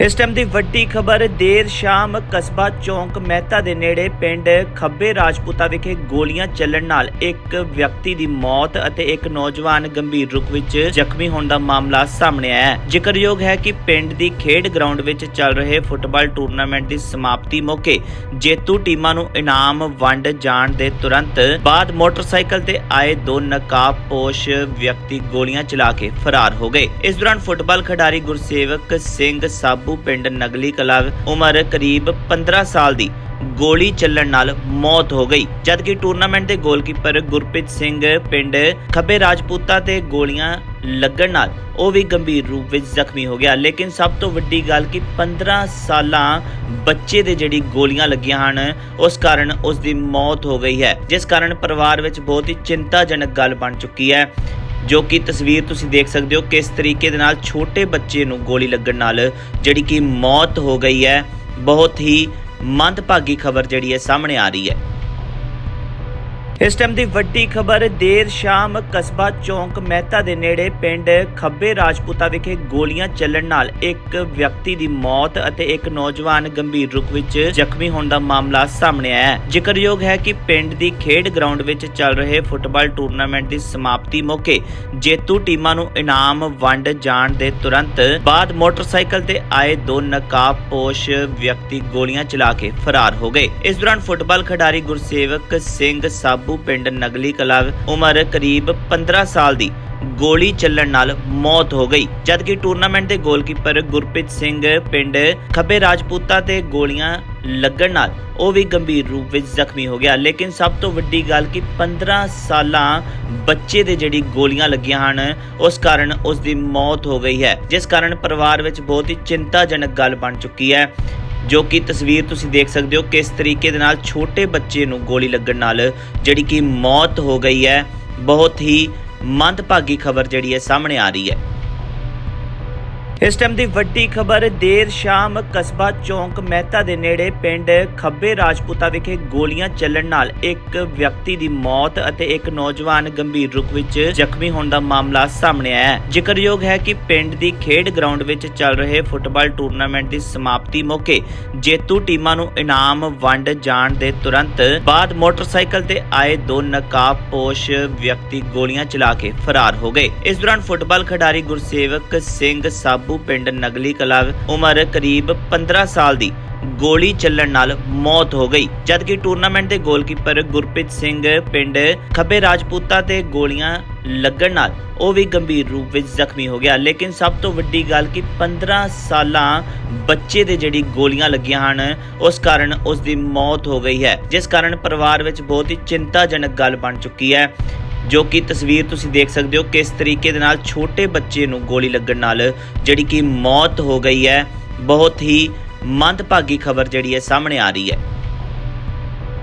ਇਸ ਟਾਈਮ ਦੀ ਵੱਡੀ ਖਬਰ, ਦੇਰ ਸ਼ਾਮ ਕਸਬਾ ਚੌਂਕ ਮਹਿਤਾ ਦੇ ਨੇੜੇ ਪਿੰਡ ਖੱਬੇ ਰਾਜਪੂਤਾ ਵਿਖੇ ਗੋਲੀਆਂ ਚੱਲਣ ਨਾਲ ਇੱਕ ਵਿਅਕਤੀ ਦੀ ਮੌਤ ਅਤੇ ਇੱਕ ਨੌਜਵਾਨ ਗੰਭੀਰ ਰੂਪ ਵਿੱਚ ਜ਼ਖਮੀ ਹੋਣ ਦਾ ਮਾਮਲਾ ਸਾਹਮਣੇ ਆਇਆ ਹੈ। ਜ਼ਿਕਰਯੋਗ ਹੈ ਕਿ ਪਿੰਡ ਦੀ ਖੇਡ ਗਰਾਊਂਡ ਵਿੱਚ ਚੱਲ ਰਹੇ ਫੁੱਟਬਾਲ ਟੂਰਨਾਮੈਂਟ ਦੀ ਸਮਾਪਤੀ ਮੌਕੇ ਜੇਤੂ ਟੀਮਾਂ ਨੂੰ ਇਨਾਮ ਵੰਡ ਜਾਣ ਦੇ ਤੁਰੰਤ ਬਾਅਦ ਮੋਟਰਸਾਈਕਲ ਤੇ ਆਏ ਦੋ ਨਕਾਬਪੋਸ਼ ਵਿਅਕਤੀ ਗੋਲੀਆਂ ਚਲਾ ਕੇ ਫਰਾਰ ਹੋ ਗਏ। ਇਸ ਦੌਰਾਨ ਫੁੱਟਬਾਲ ਖਿਡਾਰੀ ਗੁਰਸੇਵਕ ਸਿੰਘ ਸਾਬ ਪਿੰਡ ਨਗਲੀ ਕਲਾ ਉਮਰ ਕਰੀਬ 15 ਸਾਲ ਦੀ ਗੋਲੀ ਚੱਲਣ ਨਾਲ ਮੌਤ ਹੋ ਗਈ। ਜਦਕਿ ਟੂਰਨਾਮੈਂਟ ਦੇ ਗੋਲਕੀਪਰ ਗੁਰਪ੍ਰੀਤ ਸਿੰਘ ਪਿੰਡ ਖੱਬੇ ਰਾਜਪੂਤਾ ਤੇ ਗੋਲੀਆਂ ਲੱਗਣ ਨਾਲ ਉਹ ਵੀ ਗੰਭੀਰ ਰੂਪ ਵਿੱਚ ਜ਼ਖਮੀ ਹੋ ਗਿਆ। ਲੇਕਿਨ ਸਭ ਤੋਂ ਵੱਡੀ ਗੱਲ ਕਿ 15 ਸਾਲਾਂ ਬੱਚੇ ਦੇ ਜਿਹੜੀ ਗੋਲੀਆਂ ਲੱਗੀਆਂ ਹਨ, ਉਸ ਕਾਰਨ ਉਸ ਦੀ ਮੌਤ ਹੋ ਗਈ ਹੈ। ਜਿਸ ਕਾਰਨ ਪਰਿਵਾਰ ਵਿੱਚ ਬਹੁਤ ਹੀ ਚਿੰਤਾਜਨਕ ਗੱਲ ਬਣ ਚੁੱਕੀ ਹੈ। ਜੋ ਕਿ ਤਸਵੀਰ ਤੁਸੀਂ ਦੇਖ ਸਕਦੇ ਹੋ ਕਿਸ ਤਰੀਕੇ ਦੇ ਨਾਲ ਛੋਟੇ ਬੱਚੇ ਨੂੰ ਗੋਲੀ ਲੱਗਣ ਨਾਲ ਜਿਹੜੀ ਕਿ ਮੌਤ ਹੋ ਗਈ ਹੈ, ਬਹੁਤ ਹੀ ਮੰਦਭਾਗੀ ਖਬਰ ਜਿਹੜੀ ਹੈ ਸਾਹਮਣੇ ਆ ਰਹੀ ਹੈ। ਇਸ ਟਾਈਮ ਦੀ ਵੱਡੀ ਖਬਰ, ਦੇਰ ਸ਼ਾਮ ਕਸਬਾ ਚੌਂਕ ਮਹਿਤਾ ਦੇ ਨੇੜੇ ਪਿੰਡ ਖੱਬੇ ਰਾਜਪੂਤਾ ਵਿਖੇ ਗੋਲੀਆਂ ਚੱਲਣ ਨਾਲ ਇੱਕ ਵਿਅਕਤੀ ਦੀ ਮੌਤ ਅਤੇ ਇੱਕ ਨੌਜਵਾਨ ਗੰਭੀਰ ਰੂਪ ਵਿੱਚ ਜ਼ਖਮੀ ਹੋਣ ਦਾ ਮਾਮਲਾ ਸਾਹਮਣੇ ਆਇਆ ਹੈ। ਜ਼ਿਕਰਯੋਗ ਹੈ ਕਿ ਪਿੰਡ ਦੀ ਖੇਡ ਗਰਾਊਂਡ ਵਿੱਚ ਚੱਲ ਰਹੇ ਫੁੱਟਬਾਲ ਟੂਰਨਾਮੈਂਟ ਦੀ ਸਮਾਪਤੀ ਮੌਕੇ ਜੇਤੂ ਟੀਮਾਂ ਨੂੰ ਇਨਾਮ ਵੰਡ ਜਾਣ ਦੇ ਤੁਰੰਤ ਬਾਅਦ ਮੋਟਰਸਾਈਕਲ ਤੇ ਆਏ ਦੋ ਨਕਾਬਪੋਸ਼ ਵਿਅਕਤੀ ਗੋਲੀਆਂ ਚਲਾ ਕੇ ਫਰਾਰ ਹੋ ਗਏ। ਇਸ ਦੌਰਾਨ ਫੁੱਟਬਾਲ ਖਿਡਾਰੀ ਗੁਰਸੇਵਕ ਸਿੰਘ ਸਾਬੂ ਪਿੰਡ ਨਗਲੀ ਕਲਾ ਉਮਰ ਕਰੀਬ 15 ਸਾਲ ਦੀ ਗੋਲੀ ਚੱਲਣ ਨਾਲ ਮੌਤ ਹੋ ਗਈ। ਜਦਕਿ ਟੂਰਨਾਮੈਂਟ ਦੇ ਗੋਲਕੀਪਰ ਗੁਰਪ੍ਰੀਤ ਸਿੰਘ ਪਿੰਡ ਖੱਬੇ ਰਾਜਪੂਤਾ ਤੇ ਗੋਲੀਆਂ ਲੱਗਣ ਨਾਲ ਉਹ ਵੀ ਗੰਭੀਰ ਰੂਪ ਵਿੱਚ ਜ਼ਖਮੀ ਹੋ ਗਿਆ। ਲੇਕਿਨ ਸਭ ਤੋਂ ਵੱਡੀ ਗੱਲ ਕਿ 15 ਸਾਲਾਂ ਬੱਚੇ ਦੇ ਜਿਹੜੀ ਗੋਲੀਆਂ ਲੱਗੀਆਂ ਹਨ, ਉਸ ਕਾਰਨ ਉਸ ਦੀ ਮੌਤ ਹੋ ਗਈ ਹੈ। ਜਿਸ ਕਾਰਨ ਪਰਿਵਾਰ ਵਿੱਚ ਬਹੁਤ ਹੀ ਚਿੰਤਾਜਨਕ ਗੱਲ ਬਣ ਚੁੱਕੀ ਹੈ। ਜੋ ਕਿ ਤਸਵੀਰ ਤੁਸੀਂ ਦੇਖ ਸਕਦੇ ਹੋ ਕਿਸ ਤਰੀਕੇ ਦੇ ਨਾਲ ਛੋਟੇ ਬੱਚੇ ਨੂੰ ਗੋਲੀ ਲੱਗਣ ਨਾਲ ਜਿਹੜੀ ਕਿ ਮੌਤ ਹੋ ਗਈ ਹੈ, ਬਹੁਤ ਹੀ ਮੰਦਭਾਗੀ ਖਬਰ ਜਿਹੜੀ ਹੈ ਸਾਹਮਣੇ ਆ ਰਹੀ ਹੈ। ਇਸ ਟਾਈਮ ਦੀ ਵੱਡੀ ਖਬਰ, ਦੇਰ ਸ਼ਾਮ ਕਸਬਾ ਚੌਂਕ ਮਹਿਤਾ ਦੇ ਨੇੜੇ ਪਿੰਡ ਖੱਬੇ ਰਾਜਪੂਤਾ ਵਿਖੇ ਗੋਲੀਆਂ ਚੱਲਣ ਨਾਲ ਇੱਕ ਵਿਅਕਤੀ ਦੀ ਮੌਤ ਅਤੇ ਇੱਕ ਨੌਜਵਾਨ ਗੰਭੀਰ ਰੂਪ ਵਿੱਚ ਜ਼ਖਮੀ ਹੋਣ ਦਾ ਮਾਮਲਾ ਸਾਹਮਣੇ ਆਇਆ ਹੈ। ਜ਼ਿਕਰਯੋਗ ਹੈ ਕਿ ਪਿੰਡ ਦੀ ਖੇਡ ਗਰਾਊਂਡ ਵਿੱਚ ਚੱਲ ਰਹੇ ਫੁੱਟਬਾਲ ਟੂਰਨਾਮੈਂਟ ਦੀ ਸਮਾਪਤੀ ਮੌਕੇ ਜੇਤੂ ਟੀਮਾਂ ਨੂੰ ਇਨਾਮ ਵੰਡ ਜਾਣ ਦੇ ਤੁਰੰਤ ਬਾਅਦ ਮੋਟਰਸਾਈਕਲ ਤੇ ਆਏ ਦੋ ਨਕਾਬਪੋਸ਼ ਵਿਅਕਤੀ ਗੋਲੀਆਂ ਚਲਾ ਕੇ ਫਰਾਰ ਹੋ ਗਏ। ਇਸ ਦੌਰਾਨ ਫੁੱਟਬਾਲ ਖਿਡਾਰੀ ਗੁਰਸੇਵਕ ਸਿੰਘ ਸਾਬੂ ਪਿੰਡ ਨਗਲੀ ਕਲਾ ਉਮਰ ਕਰੀਬ 15 ਸਾਲ ਦੀ ਗੋਲੀ ਚੱਲਣ ਨਾਲ ਮੌਤ ਹੋ ਗਈ। ਜਦਕਿ ਟੂਰਨਾਮੈਂਟ ਦੇ ਗੋਲਕੀਪਰ ਗੁਰਪ੍ਰੀਤ ਸਿੰਘ ਪਿੰਡ ਖੱਬੇ ਰਾਜਪੂਤਾ ਤੇ ਗੋਲੀਆਂ ਲੱਗਣ ਨਾਲ ਉਹ ਵੀ ਗੰਭੀਰ ਰੂਪ ਵਿੱਚ ਜ਼ਖਮੀ ਹੋ ਗਿਆ। ਲੇਕਿਨ ਸਭ ਤੋਂ ਵੱਡੀ ਗੱਲ ਕਿ 15 ਸਾਲਾਂ ਬੱਚੇ ਦੇ ਜਿਹੜੀ ਗੋਲੀਆਂ ਲੱਗੀਆਂ ਹਨ, ਉਸ ਕਾਰਨ ਉਸ ਦੀ ਮੌਤ ਹੋ ਗਈ ਹੈ, ਜਿਸ ਕਾਰਨ ਪਰਿਵਾਰ ਵਿੱਚ ਬਹੁਤ ਹੀ ਚਿੰਤਾਜਨਕ ਗੱਲ ਬਣ ਚੁੱਕੀ ਹੈ। ਜੋ ਕਿ ਤਸਵੀਰ ਤੁਸੀਂ ਦੇਖ ਸਕਦੇ ਹੋ ਕਿਸ ਤਰੀਕੇ ਦੇ ਨਾਲ ਛੋਟੇ ਬੱਚੇ ਨੂੰ ਗੋਲੀ ਲੱਗਣ ਨਾਲ ਜਿਹੜੀ ਕਿ ਮੌਤ ਹੋ ਗਈ ਹੈ, ਬਹੁਤ ਹੀ ਮੰਦਭਾਗੀ ਖਬਰ ਜਿਹੜੀ ਹੈ ਸਾਹਮਣੇ ਆ ਰਹੀ ਹੈ।